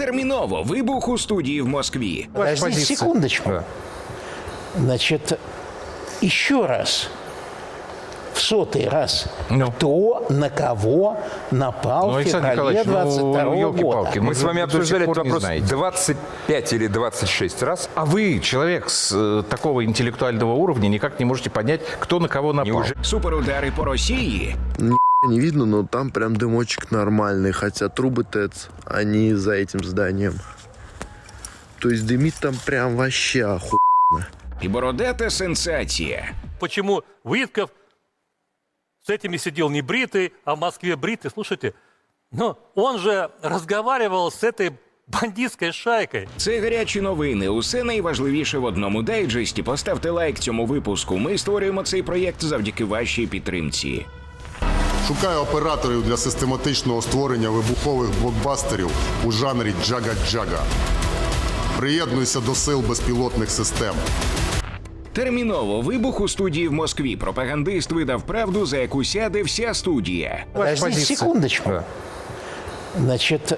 Терміново вибух у студії в Москві. Ваша Подождите позиция. секундочку. Да. Значит, еще раз, в сотый раз, Ну. кто на кого напал Ну, в Александр феврале Николаевич, 22 ну, года. елки-палки, Мы с вами Вы до сих обсуждали пор этот не вопрос знаете. 25 или 26 раз. А вы, человек с э, такого интеллектуального уровня, никак не можете понять, кто на кого напал. Неужели? Суперудари по Росії. Не видно, но там прям дымочек нормальный, хотя трубы ТЭЦ, они за этим зданием. То есть дымит там прям вообще оху... І бородата сенсація. Почему Витков с этими сидел не бритый, а в Москве бритый? Слушайте, ну, он же разговаривал с этой бандитской шайкой. Це гарячі новини. Усе найважливіше в одному дайджесті. Поставте лайк цьому випуску. Ми створюємо цей проєкт завдяки вашій підтримці. Шукаю операторів для систематичного створення вибухових блокбастерів у жанрі джага-джага. Приєднуйся до сил безпілотних систем. Терміново вибух у студії в Москві. Пропагандист видав правду, за яку сяде вся студія. Подождите секундочку. Значит,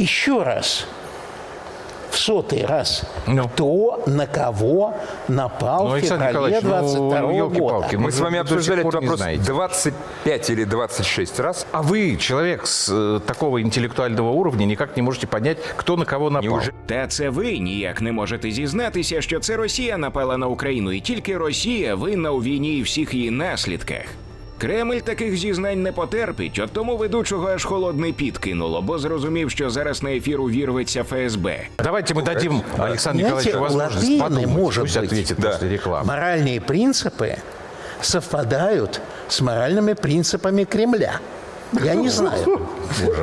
еще раз, в сотый раз, Ну. кто на кого напал Ну, в Александр феврале Николаевич, 22 ну, года. елки-палки, Мы с вами Вы до сих обсуждали пор этот не вопрос знаете. 25 или 26 раз. А вы, человек с э, такого интеллектуального уровня, никак не можете понять, кто на кого напал. Неужели? Та це ви ніяк не можете зізнатися, що це Росія напала на Україну, і тільки Росія винна у війні і всіх її наслідках. Кремль таких зізнань не потерпить, от тому ведучого аж холодний піт кинуло, бо зрозумів, що зараз на ефір увірветься ФСБ. Давайте мы дадим Александру Знаете, Николаевичу возможность латыни, подумать. может Пусть быть. ответит Да. после рекламы. Моральные принципы совпадают с моральными принципами Кремля. Я не знаю.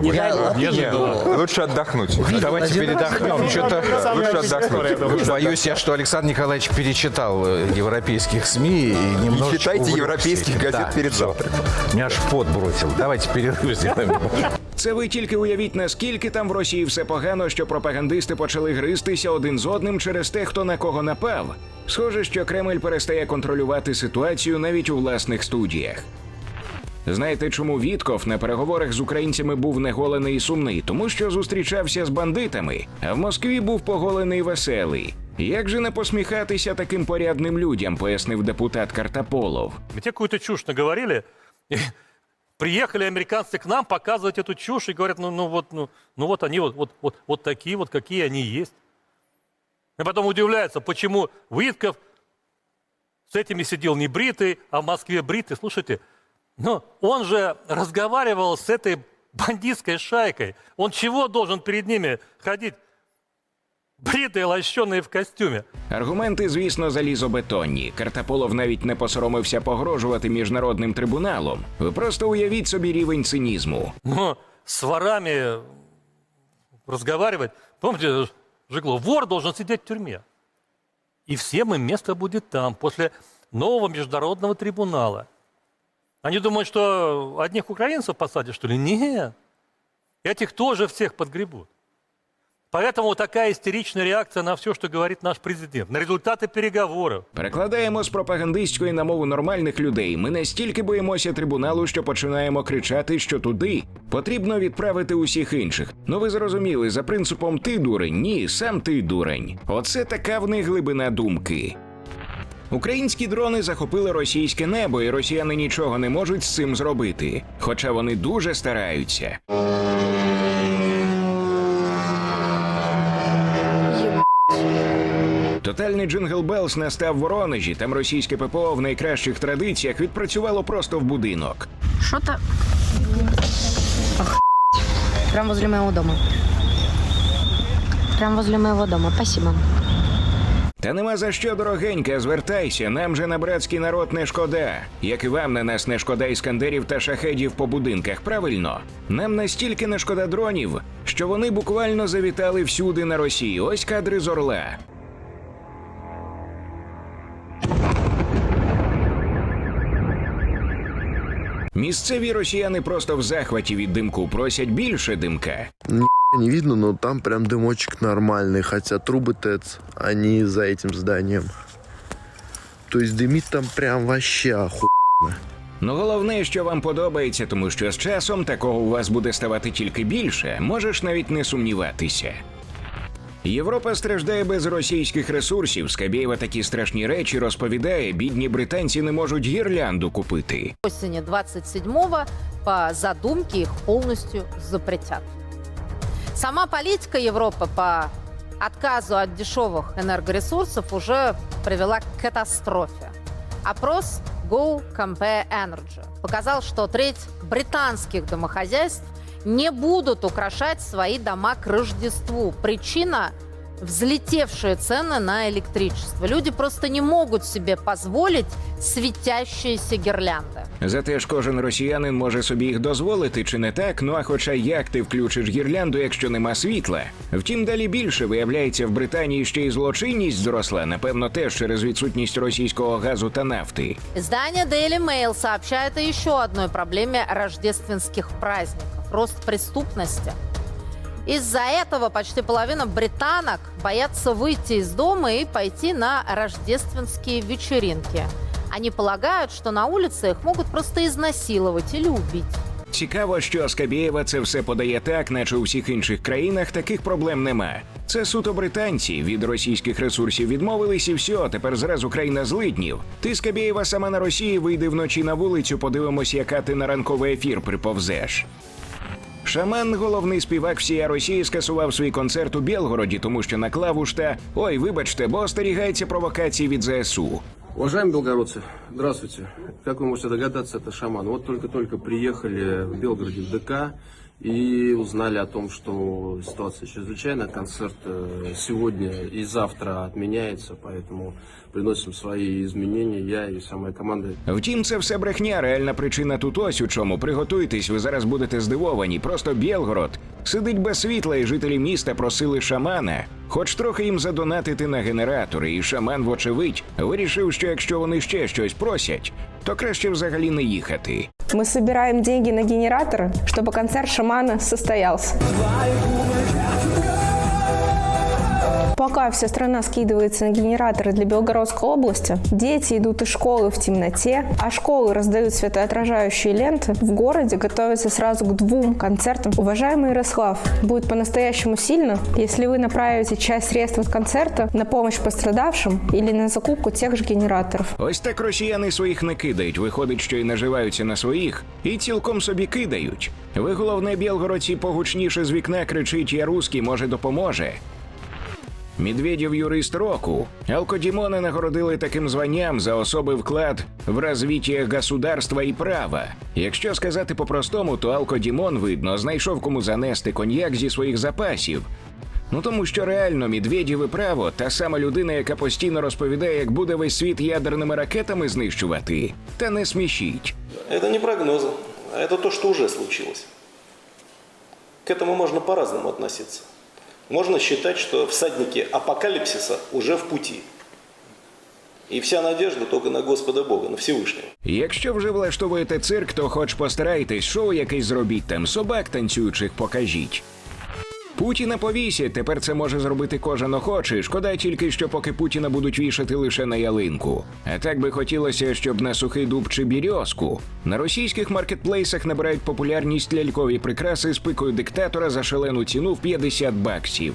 Я латынь Лучше отдохнуть. Давайте один передохнем. Да, Что-то Лучше отдохнуть. боюсь я, что Александр Николаевич перечитал э, европейских СМИ и немножечко читайте увлекся европейских ими. газет перед завтраком. Меня аж в пот бросил. Давайте перерыв сделаем. Це ви тільки уявіть, наскільки там в Росії все погано, що пропагандисти почали гристися один з одним через те, хто на кого напав. Схоже, що Кремль перестає контролювати ситуацію навіть у власних студіях. Знаєте, чому Вітков на переговорах з українцями був неголений і сумний? Тому що зустрічався з бандитами, а в Москві був поголений і веселий. Як же не посміхатися таким порядним людям, пояснив депутат Картаполов. Ведь те какую-то чушь наговорили. и приехали американцы к нам показывать эту чушь и говорят, ну, ну вот, ну, ну вот они вот, вот, вот, вот такие вот, какие они есть. И потом удивляются, почему Витков с этими сидел не бритый, а в Москве бритый. Слушайте, ну, он же разговаривал с этой бандитской шайкой. Он чего должен перед ними ходить? Бритые, лощеные в костюме. Аргументи, звісно, залізобетонні. Картаполов навіть не посоромився погрожувати міжнародним трибуналом. Ви просто уявіть собі рівень цинізму. Но с ворами разговаривать. Помните, Жигло, вор должен сидеть в тюрьме. И всем им место будет там, после нового международного трибунала. Они думают, что одних украинцев посадят, что ли? Нет. Этих тоже всех подгребут. Поэтому вот такая истеричная реакция на все, что говорит наш президент, на результаты переговоров. Перекладаємо з пропагандистської на мову нормальних людей. Ми настільки боїмося трибуналу, що починаємо кричати, що туди потрібно відправити усіх інших. Ну ви зрозуміли, за принципом ти дурень, ні, сам ти дурень. Оце така в них глибина думки. Українські дрони захопили російське небо, і росіяни нічого не можуть з цим зробити. Хоча вони дуже стараються. Тотальний джингл Белс настав Воронежі. Там російське ППО в найкращих традиціях відпрацювало просто в будинок. Что-то... Ах, Прям возле моего дома. Прям возле моего дома. Спасибо. Та нема за що, дорогенька, звертайся. Нам же на братський народ не шкода. Як і вам на нас не шкода іскандерів та шахедів по будинках, правильно? Нам настільки не шкода дронів, що вони буквально завітали всюди на Росії. Ось кадри з Орла. Місцеві росіяни просто в захваті від димку просять більше димка. Не видно, но там прям дымочек нормальный, хотя трубы ТЭЦ, они за этим зданием. То есть дымит там прям вообще оху... Ну головне, що вам подобається, тому що з часом такого у вас буде ставати тільки більше, можеш навіть не сумніватися. Європа страждає без російських ресурсів. Скабєєва такі страшні речі розповідає, бідні британці не можуть гірлянду купити. осени 27-го по задумке их полностью запретят. Сама политика Европы по отказу от дешевых энергоресурсов уже привела к катастрофе. Опрос Go Compare Energy показал, что треть британских домохозяйств не будут украшать свои дома к Рождеству. Причина взлетевшие цены на электричество. Люди просто не могут себе позволить светящиеся гирлянды. Зате ж кожен росіянин може собі їх дозволити, чи не так? Ну а хоча як ти включиш гірлянду, якщо нема світла? Втім, далі більше виявляється, в Британії ще й злочинність зросла, напевно, теж через відсутність російського газу та нафти. Издание Daily Mail сообщает о еще одной проблеме рождественских праздников – рост преступности. Из-за этого почти половина британок боятся выйти из дома и пойти на рождественские вечеринки. Они полагают, что на улице их могут просто изнасиловать или убить. Цікаво, що Скабєєва це все подає так, наче у всіх інших країнах таких проблем нема. Це суто британці від російських ресурсів відмовились і все, тепер зразу країна злиднів. Ти Скабєєва сама на Росії вийди вночі на вулицю, подивимось, яка ти на ранковий ефір приповзеш. Шаман, головний співак всія Росії, скасував свій концерт у Білгороді, тому що наклав у шта Ой, вибачте, бо остерігається провокації від ЗСУ. Уважаемые белгородцы, здравствуйте. Как вы можете догадаться, это шаман. Вот только-только приехали в Белгороде в ДК и узнали о том, что ситуация чрезвычайная. Концерт э, сегодня и завтра отменяется, поэтому приносим свои изменения, я и вся моя команда. Втім, це все брехня. Реальна причина тут ось у чому. Приготуйтесь, ви зараз будете здивовані. Просто Білгород сидить без світла, і жителі міста просили шамана, хоч трохи їм задонатити на генератори. І шаман, вочевидь, вирішив, що якщо вони ще щось просять, то краще взагалі не їхати. Мы собираем деньги на генераторы, чтобы концерт шамана состоялся. Пока вся страна скидывается на генераторы для Белгородской области, дети идут из школы в темноте, а школы раздают светоотражающие ленты, в городе готовятся сразу к двум концертам. Уважаемый Ярослав, будет по-настоящему сильно, если вы направите часть средств от концерта на помощь пострадавшим или на закупку тех же генераторов. Ось так росіяни своїх не кидають. Виходить, що і наживаються на своїх, і цілком собі кидають. Ви головне білгородці погучніше з вікна кричить Я русський, може допоможе. Медведєв юрист року. Алкодімона нагородили таким званням за особий вклад в розвиття государства і права. Якщо сказати по-простому, то Алкодімон, видно, знайшов кому занести коньяк зі своїх запасів. Ну тому що реально Медведєв і право та сама людина, яка постійно розповідає, як буде весь світ ядерними ракетами знищувати. Та не смішіть. Это не прогнозы, а это то, что уже случилось. К этому можно по-разному относиться. Можно считать, что всадники апокалипсиса уже в пути. І вся надежда только на Господа Бога, на Всевишнього. Якщо вже влаштовуєте цирк, то хоч постарайтесь, шоу якесь зробіть там, собак танцюючих покажіть. Путіна повісять, тепер це може зробити кожен охочий. Шкода тільки, що поки Путіна будуть вішати лише на ялинку. А так би хотілося, щоб на сухий дуб чи бірьозку. На російських маркетплейсах набирають популярність лялькові прикраси з пикою диктатора за шалену ціну в 50 баксів.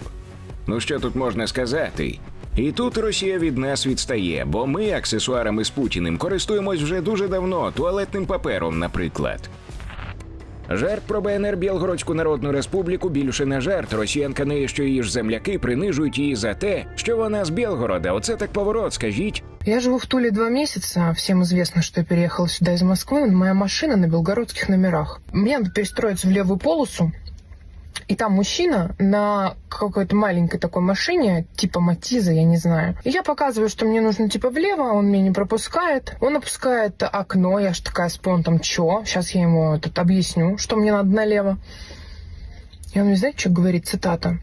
Ну що тут можна сказати? І тут Росія від нас відстає, бо ми аксесуарами з Путіним користуємось вже дуже давно, туалетним папером, наприклад. Жарт про БНР Білгородську Народну Республіку більше не жарт. Росіянка неї, що її ж земляки принижують її за те, що вона з Білгорода. Оце так поворот, скажіть. Я живу в Туле два месяца. Всем известно, что я переехала сюда из Москвы. Моя машина на белгородских номерах. Мне надо перестроиться в левую полосу. И там мужчина на какой-то маленькой такой машине, типа Матиза, я не знаю. И я показываю, что мне нужно типа влево, он меня не пропускает. Он опускает окно, я ж такая с понтом, чё? Сейчас я ему тут объясню, что мне надо налево. И он мне, знаете, что говорит, цитата?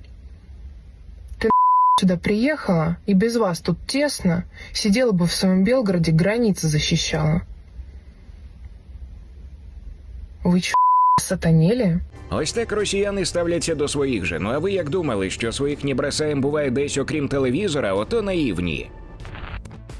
Ты сюда приехала, и без вас тут тесно, сидела бы в своем Белгороде, границы защищала. Вы чё, сатанели? Ось так росіяни ставляться до своїх же. Ну а ви як думали, що своїх не буває десь окрім телевізора, ото наївні.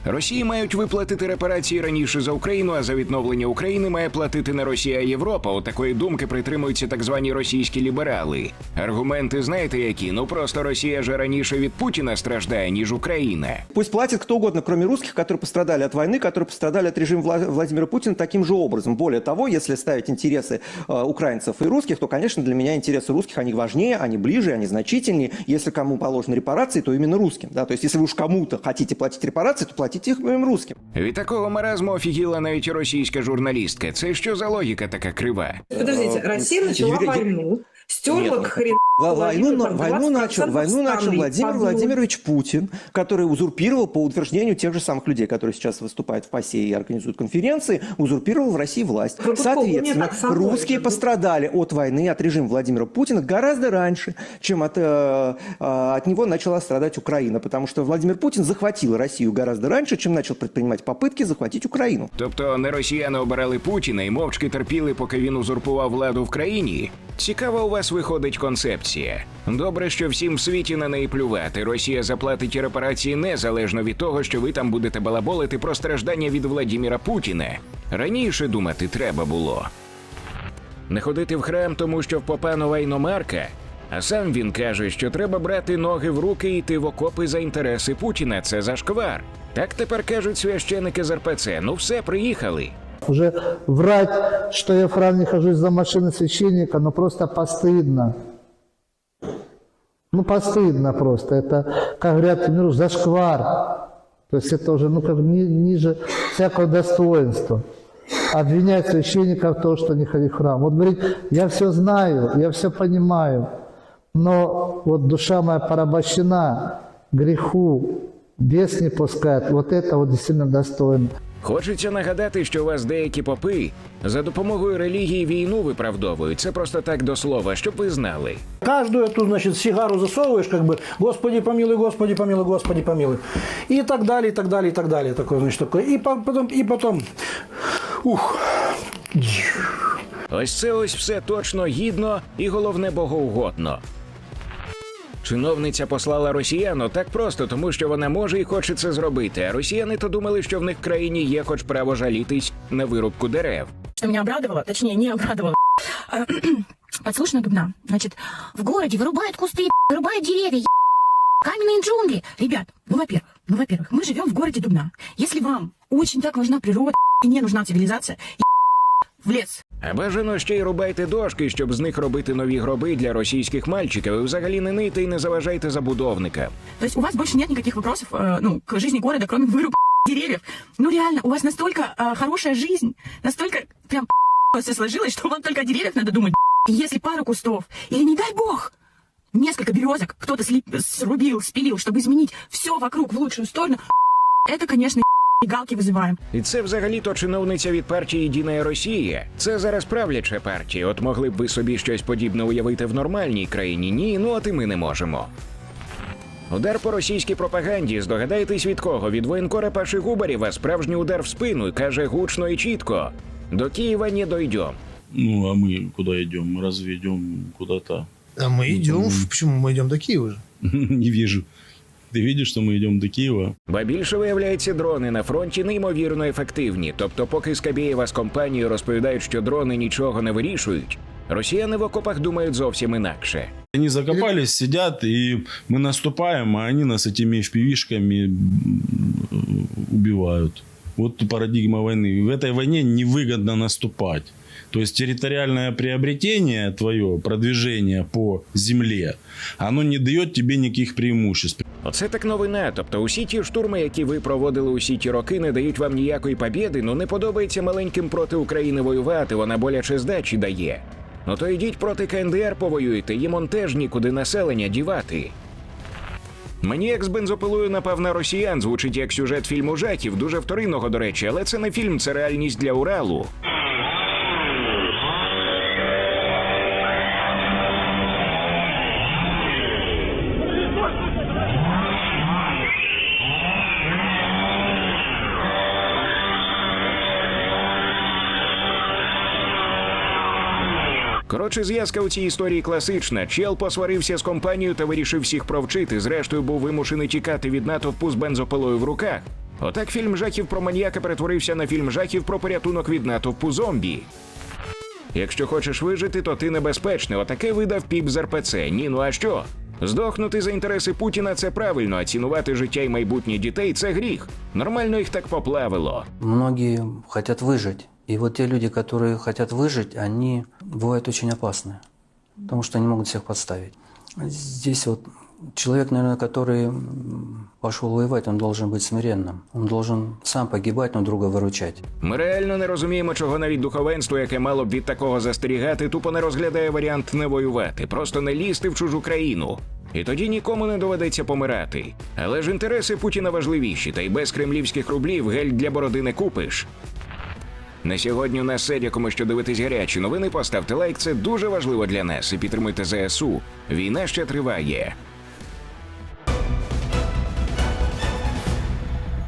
Росії мають виплатити репарації раніше за Україну, а за відновлення України має платити не Росія, а Європа. У такої думки притримуються так звані російські ліберали. Аргументи знаєте які? Ну просто Росія же раніше від Путіна страждає, ніж Україна. Пусть платит кто угодно, кроме русских, которые пострадали от войны, которые пострадали от режима Вла- Владимира Путина таким же образом. Более того, если ставить интересы э, украинцев и русских, то, конечно, для меня интересы русских, они важнее, они ближе, они значительнее. Если кому положены репарации, то именно русским. Да? То есть, если вы уж кому-то хотите платить репарации, то платите их именно русским. Від такого маразму офігіла навіть російська журналістка. Це що за логіка така крива? Подождите, Россия начала войну, стерла Нет, к хрен... Во- Войну, на- там войну 20% начал, войну начал страны Владимир под Владимирович Путин, который узурпировал по утверждению тех же самых людей, которые сейчас выступают в ПАСЕ и организуют конференции, узурпировал в России власть. Вы Гудков, вы мне Соответственно, так со мной русские же. пострадали от войны, от режима Владимира Путина гораздо раньше, чем от, э, э, от него начала страдать Украина, потому что Владимир Путин захватил Россию гораздо раньше, чем начал предпринимать попытки захватить Украину. Тобто не росіяни обирали Путіна і мовчки терпіли, поки він узурпував владу в країні. Цікава у вас виходить концепція. Добре, що всім в світі на неї плювати. Росія заплатить репарації незалежно від того, що ви там будете балаболити про страждання від Владіміра Путіна. Раніше думати треба було. Не ходити в храм, тому що в попа нова іномарка. А сам він каже, що треба брати ноги в руки і йти в окопи за інтереси Путіна. Це зашквар. Так тепер кажуть священики з РПЦ. Ну все, приїхали. Уже врать, что я в храм не хожусь за машиной священника, ну просто постыдно. Ну постыдно просто. Это, как говорят, ну, зашквар. То есть это уже ну, как ни- ниже всякого достоинства. Обвинять священника в том, что не ходи в храм. Вот говорить, я все знаю, я все понимаю, но вот душа моя порабощена греху, бес не пускает. Вот это вот действительно достойно. Хочеться нагадати, що у вас деякі попи за допомогою релігії війну виправдовують. Це просто так до слова, щоб ви знали. Каждую эту, значит, сигару засовываешь, как бы, Господи помилуй, Господи помилуй, Господи помилуй. И так далее, и так далее, и так далее. Такое, значит, такое. И по- потом, и потом, ух, Ось це ось все точно гідно і головне богоугодно. Чиновниця послала росіян так просто, тому що вона може і хоче це зробити. А росіяни то думали, що в них в країні є хоч право жалітись на вирубку дерев. Что меня обрадовало, точнее, не обрадовало. А, Подслушано Дубна. Значит, в городе вырубают кусты, вырубают деревья, каменные джунгли. Ребят, ну, во-первых, ну, во-первых, мы живем в городе Дубна. Если вам очень так важна природа и не нужна цивилизация, в лес. А бажано ще й рубайте дошки, щоб з них робити нові гроби для російських мальчиків. І взагалі не нийте і не заважайте забудовникам. То есть у вас больше нет никаких вопросов э, ну, к жизни города, кроме вырубки деревьев. Ну реально, у вас настолько э, хорошая жизнь, настолько прям все сложилось, что вам только о деревьях надо думать. И если пару кустов, или не дай бог, несколько березок кто-то слип- срубил, спилил, чтобы изменить все вокруг в лучшую сторону, это, конечно, галки вызываем. І це взагалі-то чиновниця від партії Єдина Росія. Це зараз правляча партія. От могли б ви собі щось подібне уявити в нормальній країні. Ні, ну от і ми не можемо. Удар по російській пропаганді. Здогадаєтесь від кого? Від воєнкора Паши Губарєва справжній удар в спину каже гучно і чітко. До Києва не дойдем. Ну, а мы куда идем? Мы разве идем куда-то? А мы идем, почему мы идем до Киева же? Не вижу. Ты видишь, что мы идем до Киева? Ба більше виявляється, дрони на фронті неймовірно ефективні. Тобто, поки Скабєєва з компанією розповідають, що дрони нічого не вирішують, росіяни в окопах думають зовсім інакше. Они закопались, сидят, и мы наступаем, а они нас этими FPV-шками убивают. Вот парадигма войны. В этой войне невыгодно наступать. То есть территориальное приобретение твое, продвижение по земле, оно не дает тебе никаких преимуществ. Оце так новина. Тобто усі ті штурми, які ви проводили усі ті роки, не дають вам ніякої побєди, ну не подобається маленьким проти України воювати, вона боляче здачі дає. Ну то йдіть проти КНДР повоюйте, їм он теж нікуди населення дівати. Мені як з бензопилою напевно, росіян звучить як сюжет фільму жахів, дуже вторинного, до речі, але це не фільм, це реальність для Уралу. Коротше, зв'язка у цій історії класична. Чел посварився з компанією та вирішив всіх провчити. Зрештою, був вимушений тікати від натовпу з бензопилою в руках. Отак фільм жахів про маніяка перетворився на фільм жахів про порятунок від натовпу зомбі. Якщо хочеш вижити, то ти небезпечний. Отаке видав піп з РПЦ. Ні, ну а що? Здохнути за інтереси Путіна це правильно, а цінувати життя й майбутнє дітей це гріх. Нормально їх так поплавило. Многие хотят выжить. И вот те люди, которые хотят выжить, они бывают очень опасны, потому что они могут всех подставить. Здесь вот человек, наверное, который м, пошел воевать, он должен быть смиренным. Он должен сам погибать, но друга выручать. Ми реально не розуміємо, чого навіть духовенство, яке мало б від такого застерігати, тупо не розглядає варіант не воювати, просто не лізти в чужу країну. І тоді нікому не доведеться помирати. Але ж інтереси Путіна важливіші, та й без кремлівських рублів гель для бороди не купиш. На сьогодні у нас все. Дякуємо, що дивитись гарячі новини. Поставте лайк, це дуже важливо для нас. І підтримуйте ЗСУ. Війна ще триває.